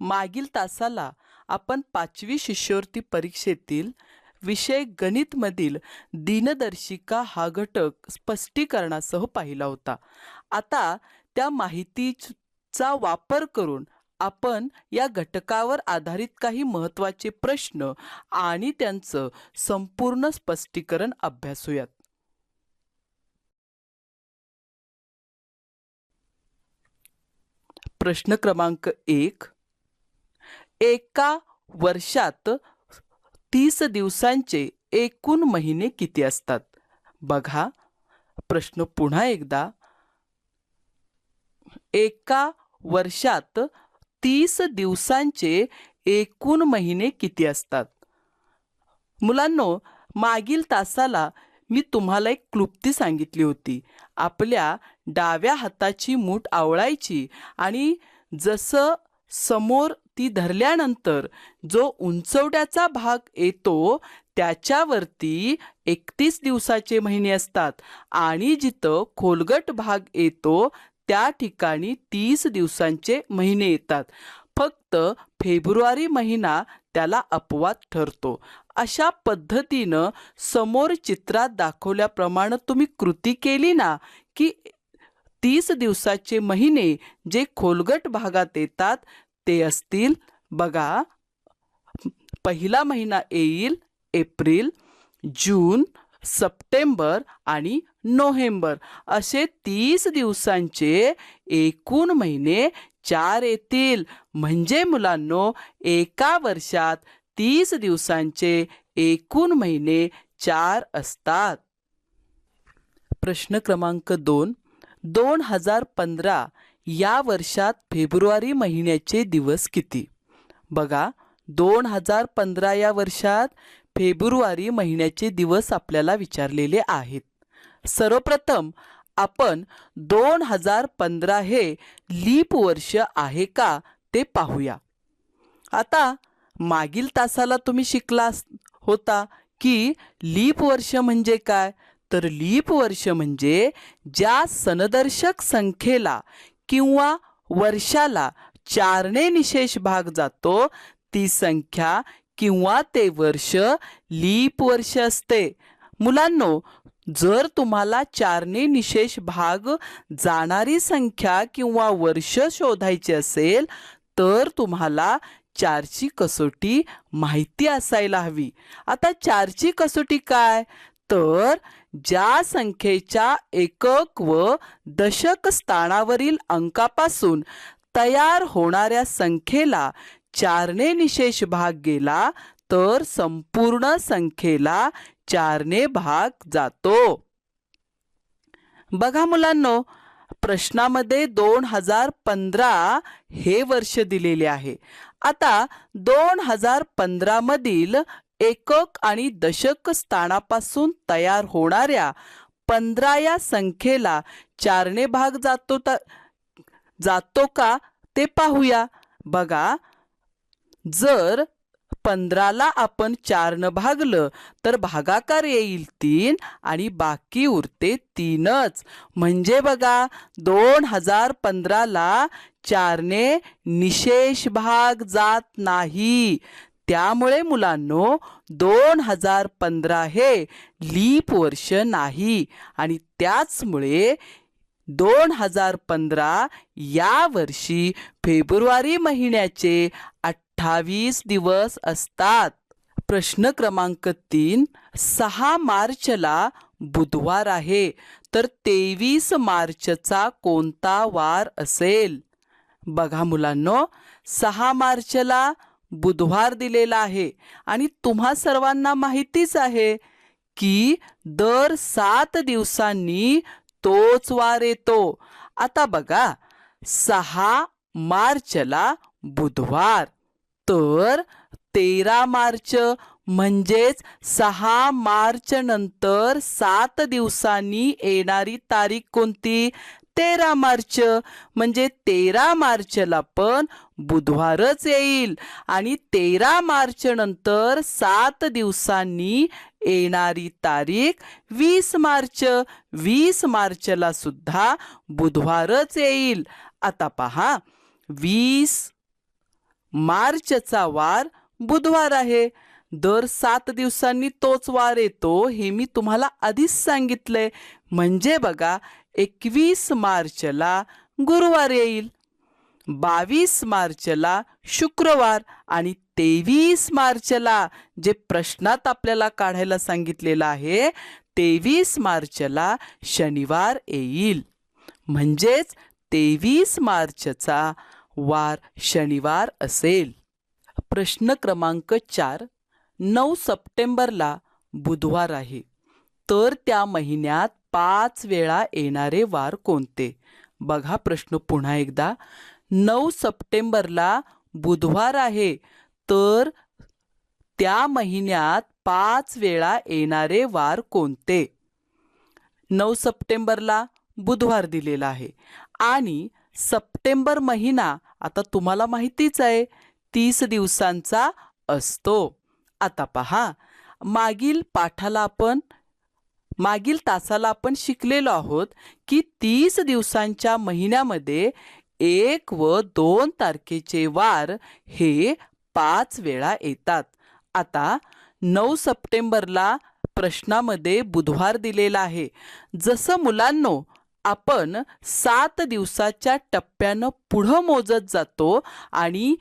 मागील तासाला आपण पाचवी शिष्यवृत्ती परीक्षेतील विषय गणितमधील दिनदर्शिका हा घटक स्पष्टीकरणासह पाहिला होता. आता त्या माहितीचा वापर करून आपण या घटकावर आधारित काही महत्त्वाचे प्रश्न आणि त्यांचं संपूर्ण स्पष्टीकरण अभ्यासूयात. प्रश्न क्रमांक एक एका वर्षात तीस दिवसांचे एकूण महिने किती असतात? बघा प्रश्न पुन्हा एकदा. एका वर्षात तीस दिवसांचे एकूण महिने किती असतात? मुलांनो मागील तासाला मी तुम्हाला एक क्लुप्ती सांगितली होती. आपल्या डाव्या हाताची मूठ आवळायची आणि जसं समोर ती धरल्यानंतर जो उंचवड्याचा भाग येतो त्याच्यावरती एकतीस दिवसाचे महिने असतात. आणि जिथं खोलगट भाग येतो त्या ठिकाणी तीस दिवसांचे महिने येतात. फक्त फेब्रुवारी महिना त्याला अपवाद ठरतो. अशा पद्धतीनं समोर चित्रात दाखवल्याप्रमाणे तुम्ही कृती केली ना की तीस दिवसाचे महिने जे खोलगट भागात येतात ते असतील बघा पहिला महिना येईल एप्रिल जून सप्टेंबर आणि नोव्हेंबर. असे तीस दिवसांचे एकूण महिने चार येतील. म्हणजे मुलांनो एका वर्षात तीस दिवसांचे एकूण महिने चार असतात. प्रश्न क्रमांक दोन. दोन हजार पंधरा या वर्षात फेब्रुवारी महिन्याचे दिवस किती? बघा दोन हजार पंधरा या वर्षात फेब्रुवारी महिन्याचे दिवस आपल्याला विचारलेले आहेत. सर्वप्रथम आपण दोन हजार पंधरा हे लीप वर्ष आहे का ते पाहूया. आता मागील तासाला तुम्ही शिकला होता की लीप वर्ष म्हणजे काय? तर लीप वर्ष म्हणजे ज्या सनदर्शक संख्येला किंवा वर्षाला चारने निशेष भाग जातो ती संख्या किंवा ते वर्ष लीप वर्ष असते. मुलांनो जर तुम्हाला चारने निशेष भाग जाणारी संख्या किंवा वर्ष शोधायची असेल तर तुम्हाला चारची कसोटी माहिती असायला हवी. आता चारची कसोटी काय? तर ज्या संख्येच्या एकक व दशक स्थानावरील अंकापासून तयार होणाऱ्या संख्येला चारने निशेष भाग गेला तर संपूर्ण संख्येला चारने भाग जातो. बघा मुलांनो प्रश्नामध्ये दोन हजार पंधरा हे वर्ष दिलेले आहे. आता दोन हजार पंधरा मधील एकक आणि दशक स्थानापासून तयार होणाऱ्या पंधरा या संख्येला चारने भाग जातो जातो का ते पाहूया. बघा जर पंधराला आपण चारनं भागलं तर भागाकार येईल तीन आणि बाकी उरते तीनच. म्हणजे बघा दोन हजार पंधराला चारने निशेष भाग जात नाही. त्यामुळे मुलांनो दोन हजार पंधरा हे लीप वर्ष नाही. आणि त्याचमुळे दोन हजार पंधरा या वर्षी फेब्रुवारी महिन्याचे अठ्ठावीस दिवस असतात. प्रश्न क्रमांक तीन सहा मार्चला बुधवार आहे. तर तेवीस मार्चचा कोणता वार असेल? बघा मुलांनो सहा मार्चला बुधवार दिलेला आहे. आणि तुम्हा सर्वांना माहितीच आहे की दर सात दिवसांनी तोच वार येतो. आता बघा सहा मार्चला बुधवार तर तेरा मार्च म्हणजेच सहा मार्च नंतर सात दिवसांनी येणारी तारीख कोणती? तेरा मार्च. म्हणजे तेरा मार्चला पण बुधवारच येईल. आणि तेरा मार्च नंतर सात दिवसांनी येणारी तारीख वीस मार्च. वीस मार्चला सुद्धा बुधवारच येईल. आता पहा वीस मार्चचा वार बुधवार आहे. दर सात दिवसांनी तोच वार येतो हे मी तुम्हाला आधीच सांगितलंय. म्हणजे बघा एकवीस मार्चला गुरुवार येईल. बावीस मार्चला शुक्रवार आणि तेवीस मार्चला जे प्रश्नात आपल्याला काढायला सांगितलेलं आहे तेवीस मार्चला शनिवार येईल. म्हणजेच तेवीस मार्चचा वार शनिवार असेल. प्रश्न क्रमांक चार. नऊ सप्टेंबरला बुधवार आहे. तर त्या महिन्यात पाच वेळा येणारे वार कोणते? बघा प्रश्न पुन्हा एकदा. नऊ सप्टेंबरला बुधवार आहे. तर त्या महिन्यात पाच वेळा येणारे वार कोणते? नऊ सप्टेंबरला बुधवार दिलेला आहे. आणि सप्टेंबर महिना आता तुम्हाला माहितीच आहे तीस दिवसांचा असतो. आता पहा. मागील पाठाला आपण मागील तासाला आपण शिकलेलो आहोत की तीस दिवसांच्या महिन्यामध्ये एक व दोन तारखेचे वार हे पाच वेळा येतात. आता नऊ सप्टेंबरला प्रश्नामध्ये बुधवार दिलेला आहे. जसं मुलांनो आपण सात दिवसाच्या टप्प्यानं पुढं मोजत जातो आणि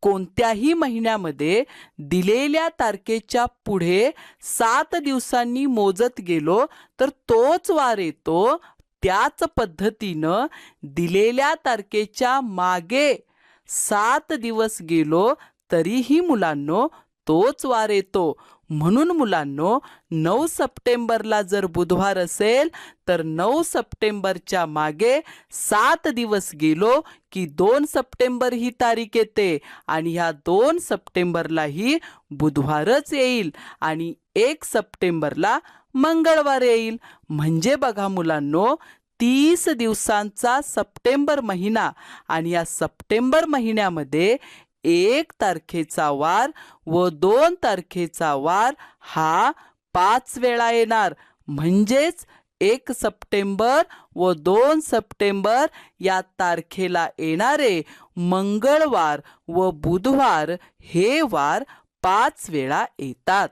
कोणत्याही महिन्यामध्ये दिलेल्या तारखेच्या पुढे सात दिवसांनी मोजत गेलो तर तोच वार येतो. त्याच पद्धतीनं दिलेल्या तारखेच्या मागे सात दिवस गेलो तरीही मुलांनो तोच वार येतो. म्हणून मुलांनो नऊ सप्टेंबरला जर बुधवार असेल तर नऊ सप्टेंबरच्या मागे सात दिवस गेलो की दोन सप्टेंबर ही तारीख येते आणि ह्या दोन सप्टेंबरलाही बुधवारच येईल आणि एक सप्टेंबरला मंगळवार येईल. म्हणजे बघा मुलांनो तीस दिवसांचा सप्टेंबर महिना आणि या सप्टेंबर महिन्यामध्ये एक तारखेचा वार व दोन तारखेचा वार हा पाच वेळा येणार. म्हणजेच एक सप्टेंबर व दोन सप्टेंबर या तारखेला येणारे मंगळवार व बुधवार हे वार पाच वेळा येतात.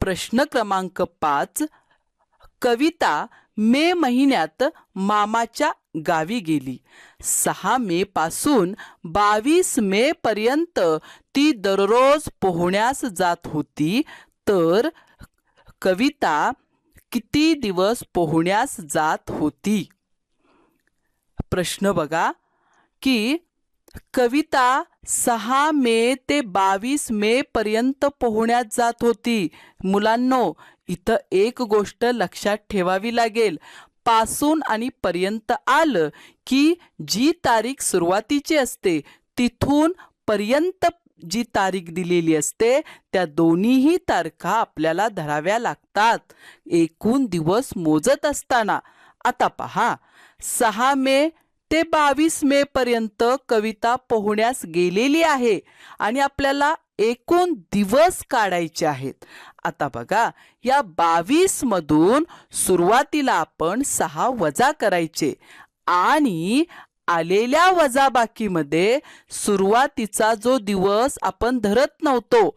प्रश्न क्रमांक पाच कविता मे महिन्यात मामाच्या गावी गेली. सहा मे पासून बावीस मे पर्यंत ती दररोज पोहण्यास जात होती तर कविता किती दिवस पोहण्यास जात होती? प्रश्न बघा की कविता सहा मे ते बावीस मे पर्यंत पोहण्यात जात होती. मुलांनो इथं एक गोष्ट लक्षात ठेवावी लागेल. पासून आणि पर्यंत आलं की जी तारीख सुरुवातीची असते तिथून पर्यंत जी तारीख दिलेली असते त्या दोन्हीही तारखा आपल्याला धराव्या लागतात. एकूण दिवस मोजत असताना. आता पहा सहा मे ते बावीस मे पर्यंत कविता पोहण्यास गेलेली आहे आणि आपल्याला एकूण दिवस काढायचे आहेत. आता बघा या बावीस मधून सुरुवातीला आपण सहा वजा करायचे आणि आलेल्या वजाबाकीमध्ये सुरुवातीचा जो दिवस आपण धरत नव्हतो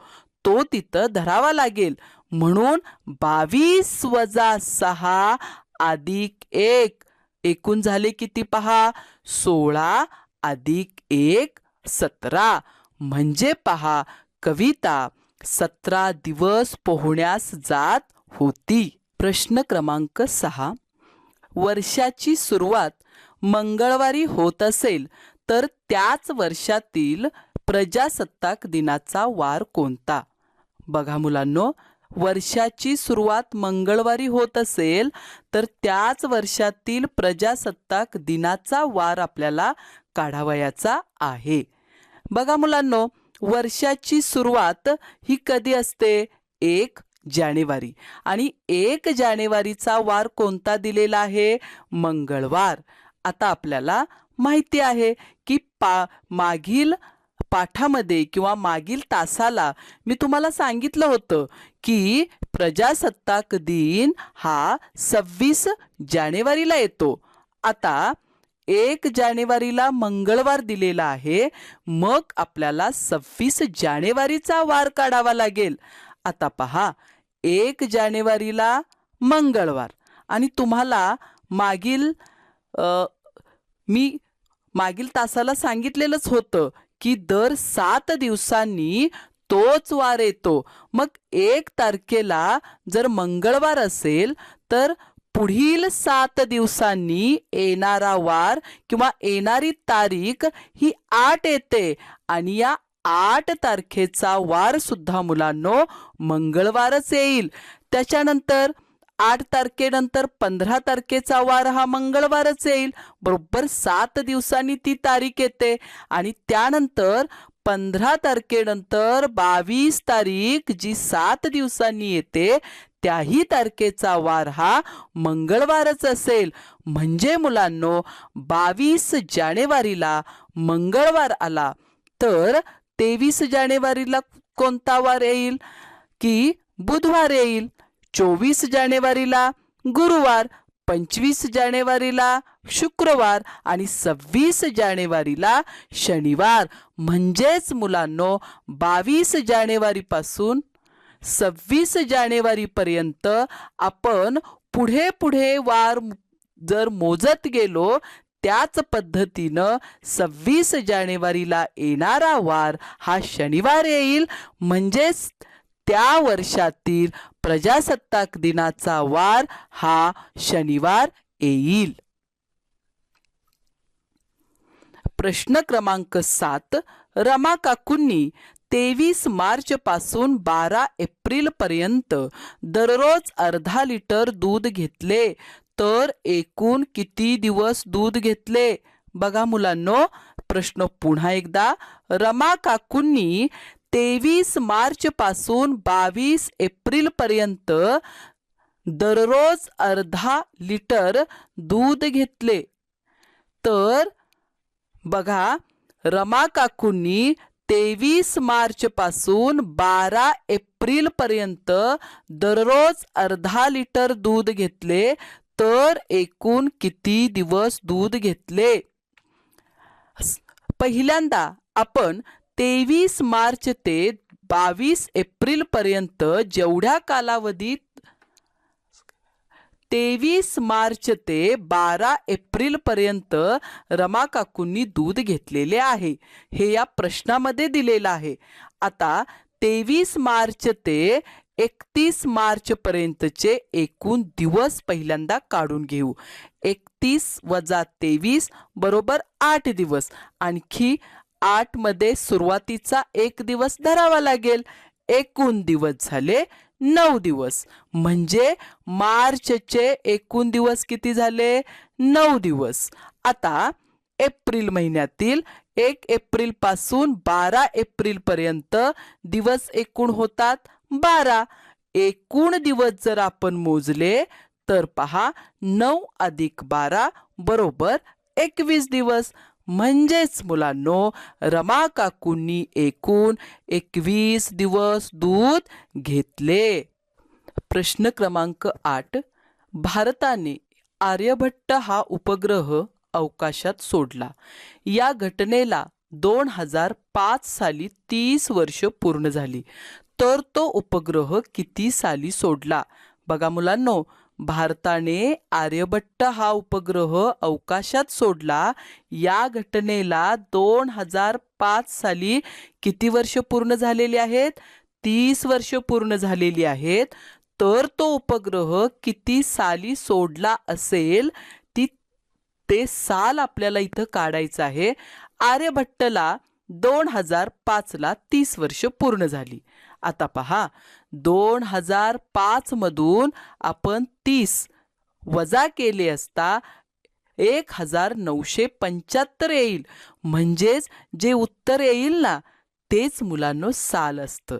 तो तिथं धरावा लागेल. म्हणून बावीस वजा सहा अधिक एक एकूण झाले किती पहा? सोळा अधिक एक सतरा. म्हणजे पहा कविता सतरा दिवस पोहण्यास जात होती. प्रश्न क्रमांक सहा. वर्षाची सुरुवात मंगळवारी होत असेल तर त्याच वर्षातील प्रजासत्ताक दिनाचा वार कोणता? बघा मुलांनो वर्षाची सुरुवात मंगळवारी होत असेल तर त्याच वर्षातील प्रजासत्ताक दिनाचा वार आपल्याला काढावयाचा आहे. बघा मुलांनो वर्षाची सुरुवात ही कधी असते? एक जानेवारी. आणि एक जानेवारीचा वार कोणता दिलेला आहे? मंगळवार. आता आपल्याला माहिती आहे की पा मागील पाठामध्ये किंवा मागील तासाला मी तुम्हाला सांगितलं होतं की प्रजासत्ताक दिन हा सव्वीस जानेवारीला येतो. आता एक जानेवारीला मंगळवार दिलेला आहे. मग आपल्याला सव्वीस जानेवारीचा वार काढावा लागेल. आता पहा एक जानेवारीला मंगळवार. आणि तुम्हाला मागील आ, मी मागील तासाला सांगितलेलंच होतं की दर सात दिवसांनी तोच वार येतो. मग एक तारखेला जर मंगळवार असेल तर पुढील सात दिवसांनी येणारा वार किंवा येणारी तारीख ही आठ येते आणि या आठ तारखेचा वार सुद्धा मुलांनो मंगळवारच येईल. त्याच्यानंतर आठ तारखेनंतर पंधरा तारखेचा वार हा मंगळवारच येईल. बरोबर सात दिवसांनी ती तारीख येते आणि त्यानंतर पंधरा तारखेनंतर बावीस तारीख जी सात दिवसांनी येते त्याही तारखेचा वार हा मंगळवारच असेल. म्हणजे मुलांनो बावीस जानेवारीला मंगळवार आला. तर तेवीस जानेवारीला कोणता वार येईल? की बुधवार येईल. चोवीस जानेवारीला गुरुवार पंचवीस जानेवारीला शुक्रवार आणि सव्वीस जानेवारीला शनिवार. म्हणजेच मुलांनो बावीस जानेवारीपासून सव्वीस जानेवारीपर्यंत आपण पुढे पुढे वार जर मोजत गेलो त्याच पद्धतीनं सव्वीस जानेवारीला येणारा वार हा शनिवार येईल. म्हणजेच त्या वर्षातील प्रजासत्ताक दिनाचा वार हा शनिवार येईल. प्रश्न क्रमांक सात रमाकाकूंनी तेवीस मार्च पासून बारा एप्रिल पर्यंत दररोज अर्धा लिटर दूध घेतले. तर एकूण किती दिवस दूध घेतले? बघा मुलांनो प्रश्न पुन्हा एकदा. रमा काकूंनी तेवीस मार्च पासून बावीस एप्रिल पर्यंत दररोज अर्धा लिटर दूध घेतले. तर बघा रमा काकूंनी तेवीस मार्चपासून बारा एप्रिलपर्यंत दररोज अर्धा लिटर दूध घेतले तर एकूण किती दिवस दूध घेतले? पहिल्यांदा आपण तेवीस मार्च ते बावीस एप्रिलपर्यंत जेवढ्या कालावधीत तेवीस मार्च ते बारा एप्रिल पर्यंत दूध घेतलेले आहे. हे या प्रश्नामध्ये दिलेलं आहे. आता तेवीस मार्च ते एकतीस मार्च पर्यंतचे एकूण दिवस पहिल्यांदा काढून घेऊ. एकतीस वजा तेवीस बरोबर आठ दिवस. आणखी आठमध्ये सुरुवातीचा एक दिवस धरावा लागेल. एकूण दिवस झाले नऊ दिवस. म्हणजे मार्चचे एकूण दिवस किती झाले? नऊ दिवस. आता एप्रिल महिन्यातील एक एप्रिलपासून बारा एप्रिल पर्यंत दिवस एकूण होतात? बारा. एकूण दिवस जर आपण मोजले तर पहा नऊ अधिक बारा बरोबर एकवीस दिवस. म्हणजेच मुलांनो रमा काकूंनी एकूण एकवीस दिवस दूध घेतले. प्रश्न क्रमांक आठ. भारताने आर्यभट्ट हा उपग्रह अवकाशात सोडला. या घटनेला दोन हजार पाच साली तीस वर्ष पूर्ण झाली. तर तो उपग्रह किती साली सोडला? बघा मुलांनो भारताने आर्यभट्ट हा उपग्रह अवकाशात सोडला. या घटनेला दोन हजार पाच साली किती वर्ष पूर्ण झालेली आहेत? तीस वर्ष पूर्ण झालेली आहेत. तर तो उपग्रह किती साली सोडला असेल? ती ते साल आपल्याला इथं काढायचं आहे. आर्यभट्टला दोन हजार पाचला तीस वर्ष पूर्ण झाली. आता पहा दोन हजार पाच मधून आपण तीस वजा केले असता एक हजार नऊशे पंच्याहत्तर येईल. म्हणजेच जे उत्तर येईल ना तेच मुलांनो साल असतं.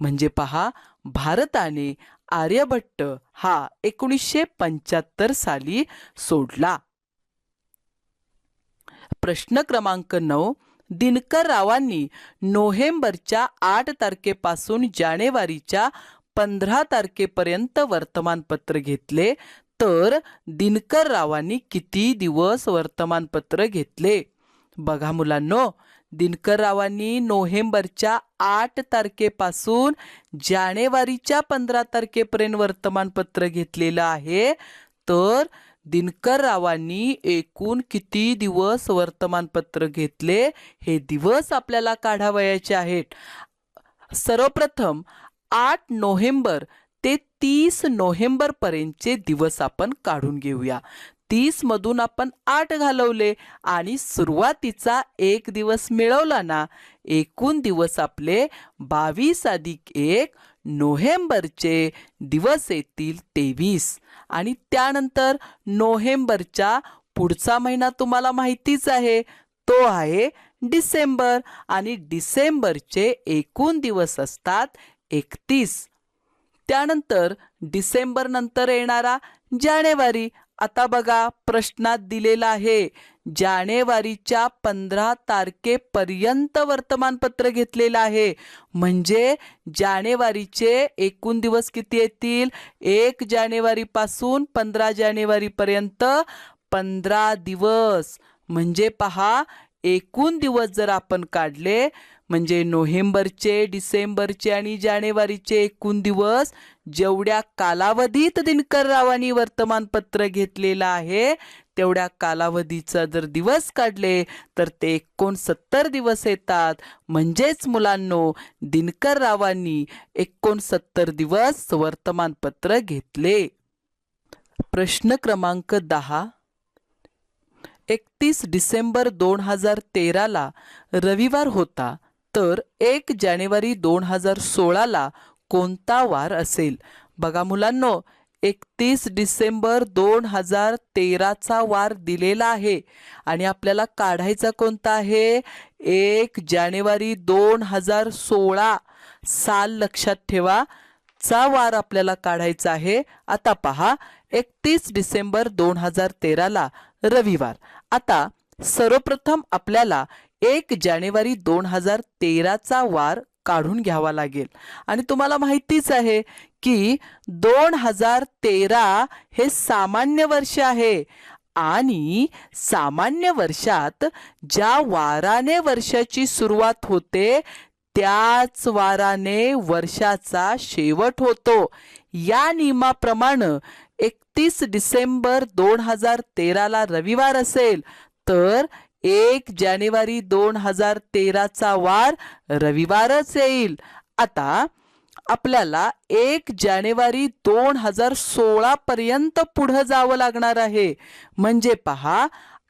म्हणजे पहा भारताने आर्यभट्ट हा एकोणीसशे पंच्याहत्तर साली सोडला. प्रश्न क्रमांक नऊ दिनकर रावांनी नोव्हेंबरच्या आठ तारखेपासून जानेवारीच्या पंधरा तारखेपर्यंत वर्तमानपत्र घेतले तर दिनकर रावांनी किती दिवस वर्तमानपत्र घेतले? बघा मुलांनो दिनकर रावांनी नोव्हेंबरच्या आठ तारखेपासून जानेवारीच्या पंधरा तारखेपर्यंत वर्तमानपत्र घेतलेलं आहे तर दिनकर रावांनी एकूण किती दिवस वर्तमानपत्र घेतले? हे दिवस आपल्याला काढावयाचे आहेत. सर्वप्रथम आठ नोव्हेंबर ते तीस नोव्हेंबरपर्यंतचे दिवस आपण काढून घेऊया. तीसमधून आपण आठ घालवले आणि सुरुवातीचा एक दिवस मिळवला ना? एकूण दिवस आपले बावीस अधिक एक नोव्हेंबरचे दिवस येतील तेवीस. आणि त्यानंतर नोव्हेंबरच्या पुढचा महिना तुम्हाला माहितीच आहे. तो आहे डिसेंबर. आणि डिसेंबरचे एकूण दिवस असतात एकतीस. त्यानंतर डिसेंबर नंतर येणारा जानेवारी. आता बघा प्रश्नात दिलेला आहे. जानेवारीच्या पंधरा तारखेपर्यंत वर्तमानपत्र घेतलेलं आहे. म्हणजे जानेवारीचे एकूण दिवस किती येतील? एक जानेवारीपासून पंधरा जानेवारीपर्यंत पंधरा दिवस. म्हणजे पहा एकूण दिवस जर आपण काढले म्हणजे नोव्हेंबरचे डिसेंबरचे आणि जानेवारीचे एकूण दिवस जेवढ्या कालावधीत दिनकर रावांनी वर्तमानपत्र घेतलेलं आहे तेवढ्या कालावधीचा जर दिवस काढले तर ते एकोणसत्तर दिवस येतात. म्हणजेच मुलांनो दिनकर रावांनी एकोणसत्तर दिवस वर्तमानपत्र घेतले. प्रश्न क्रमांक दहा. एकतीस डिसेंबर दोन हजार तेराला रविवार होता तर एक जानेवारी दोन हजार सोळाला कोणता वार असेल? बघा मुलांनो एकतीस डिसेंबर दोन हजार तेराचा वार दिलेला आहे. आणि आपल्याला काढायचा कोणता आहे? एक जानेवारी दोन हजार सोळा साल लक्षात ठेवा. चा वार आपल्याला काढायचा आहे. आता पहा एकतीस डिसेंबर दोन हजार तेराला रविवार. आता सर्वप्रथम आपल्याला एक जानेवारी दोन हजार तेराचा वार काढून घ्यावा लागेल. आणि तुम्हाला माहितीच आहे की दोन हजार तेरा हे सामान्य वर्ष आहे. आणि सामान्य वर्षात ज्या वाराने वर्षाची सुरुवात होते त्याच वाराने वर्षाचा शेवट होतो. या नियमाप्रमाणे एकतीस डिसेंबर दोन हजार तेराला रविवार असेल तर एक जानेवारी दोन हजार तेराचा वार रविवारच येईल. आता आपल्याला एक जानेवारी दोन हजार सोळा पर्यंत पुढं जावं लागणार आहे. म्हणजे पहा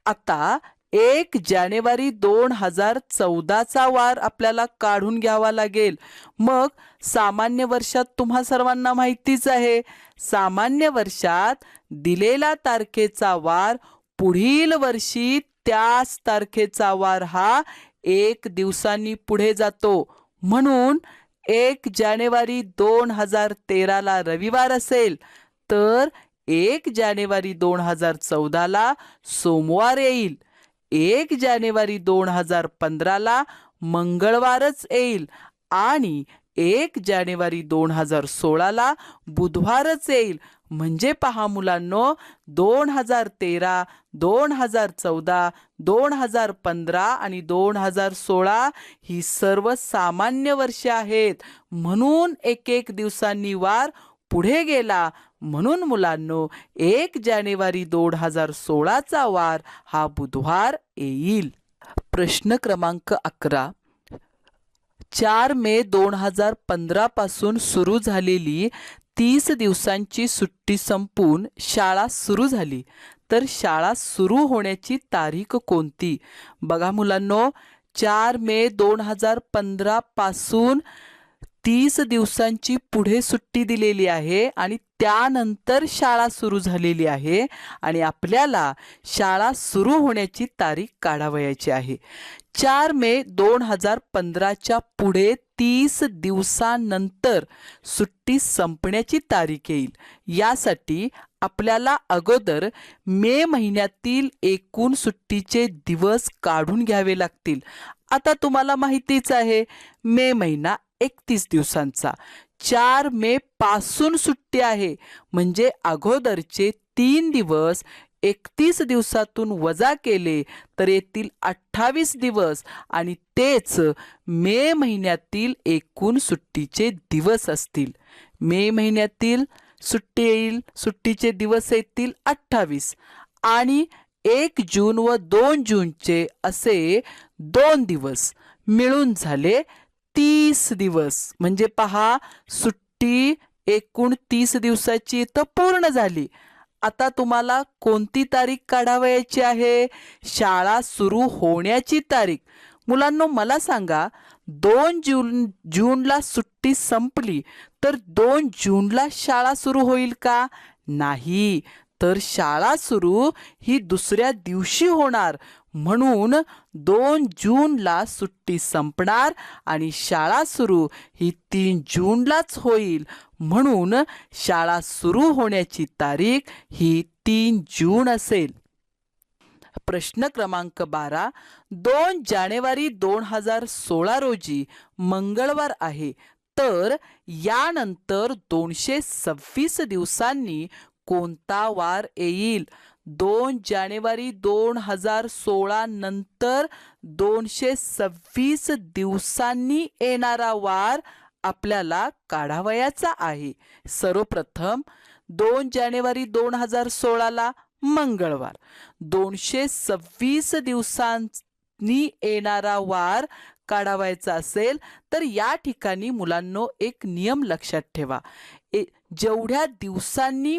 आता एक जानेवारी दोन हजार चौदाचा वार आपल्याला काढून घ्यावा लागेल. मग सामान्य वर्षात तुम्हा सर्वांना माहितीच आहे. सामान्य वर्षात दिलेला तारखेचा वार पुढील वर्षी त्याच तारखेचा वार हा एक दिवसांनी पुढे जातो. म्हणून एक जानेवारी दोन हजार तेराला रविवार असेल तर एक जानेवारी दोन हजार चौदाला सोमवार येईल. एक जानेवारी दोन हजार पंधराला मंगळवारच येईल आणि एक जानेवारी दोन हजार सोळाला बुधवारच येईल. म्हणजे पहा मुलांनो दोन हजार तेरा दोन हजार चौदा दोन हजार पंधरा आणि दोन हजार सोळा ही सर्व सामान्य वर्षे आहेत. म्हणून एक एक दिवसांनी वार पुढे गेला. म्हणून मुलांनो एक जानेवारी दोन हजार सोळाचा वार हा बुधवार येईल. प्रश्न क्रमांक अकरा. चार मे दोन हजार पंधरापासून सुरू झालेली तीस दिवसांची सुट्टी संपून शाळा सुरू झाली. तर शाळा सुरू होण्याची तारीख कोणती? बघा मुलांनो चार मे दोन हजार पंधरापासून तीस दिवसांची पुढे सुट्टी दिलेली आहे आणि त्यानंतर शाळा सुरू झालेली आहे आणि आपल्याला शाळा सुरू होण्याची तारीख काढावयाची आहे. चार मे दोन हजार पंधराच्या पुढे तीस दिवसानंतर सुट्टी संपण्याची तारीख येईल. यासाठी आपल्याला अगोदर मे महिन्यातील एकूण सुट्टीचे दिवस काढून घ्यावे लागतील. आता तुम्हाला माहितीच आहे मे महिना एकतीस दिवसांचा. चार मे पासून सुट्टी आहे. म्हणजे अगोदरचे तीन दिवस एकतीस दिवसातून वजा केले तर येतील अठ्ठावीस दिवस आणि तेच मे महिन्यातील एकूण सुट्टीचे दिवस असतील. मे महिन्यातील सुट्टी येईल सुट्टीचे दिवस येतील अठ्ठावीस आणि एक जून व दोन जूनचे असे दोन दिवस मिळून झाले तीस दिवस. म्हणजे पहा सुट्टी एकूण तीस दिवसाची तर पूर्ण झाली. आता तुम्हाला कोणती तारीख काढावयाची आहे? शाळा सुरू होण्याची तारीख. मुलांनो मला सांगा दोन जून जूनला सुट्टी संपली तर दोन जूनला शाळा सुरू होईल का? नाही. तर शाळा सुरू ही दुसऱ्या दिवशी होणार. म्हणून दोन जूनला सुट्टी संपणार आणि शाळा सुरू. ही तीन जूनलाच होईल. म्हणून शाळा सुरू होण्याची तारीख ही तीन जून असेल. प्रश्न क्रमांक बारा. दोन जानेवारी दोन हजार सोळा रोजी मंगळवार आहे. तर यानंतर दोनशे सव्वीस दिवसांनी कोणता वार येईल? दोन जानेवारी दोन हजार सोळा नंतर दोनशे सव्वीस दिवसांनी येणारा वार आपल्याला काढावयाचा आहे. सर्वप्रथम दोन जानेवारी दोन हजार सोळाला मंगळवार. दोनशे सव्वीस दिवसांनी येणारा वार काढावायचा असेल तर या ठिकाणी मुलांनो एक नियम लक्षात ठेवा. ए जेवढ्या दिवसांनी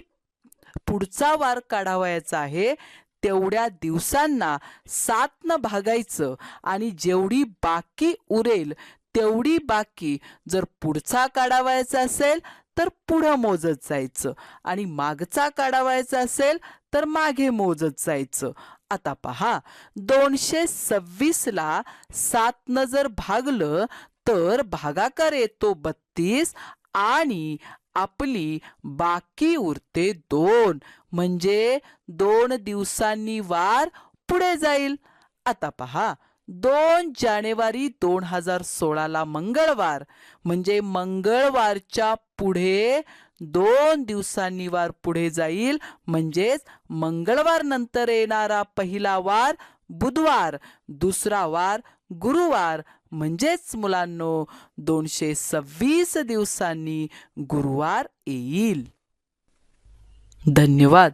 पुढचा वार काढावायचा आहे तेवढ्या दिवसांना सातनं भागायचं आणि जेवढी बाकी उरेल तेवढी बाकी जर पुढचा काढावायचा असेल तर पुढं मोजत जायचं. आणि मागचा काढावायचा असेल तर मागे मोजत जायचं. आता पहा दोनशे सव्वीसला सातनं जर भागलं तर भागाकार येतो बत्तीस आणि आपली बाकी उरते दोन. म्हणजे दोन दिवसांनी वार पुढे जाईल. आता पहा दोन जानेवारी दोन हजार सोळाला मंगळवार. म्हणजे मंगळवारच्या पुढे दोन दिवसांनी वार पुढे जाईल. म्हणजेच मंगळवार नंतर येणारा पहिला वार बुधवार दुसरा वार गुरुवार. म्हणजेच मुलांनो दोनशे सव्वीस दिवसांनी गुरुवार येईल. धन्यवाद.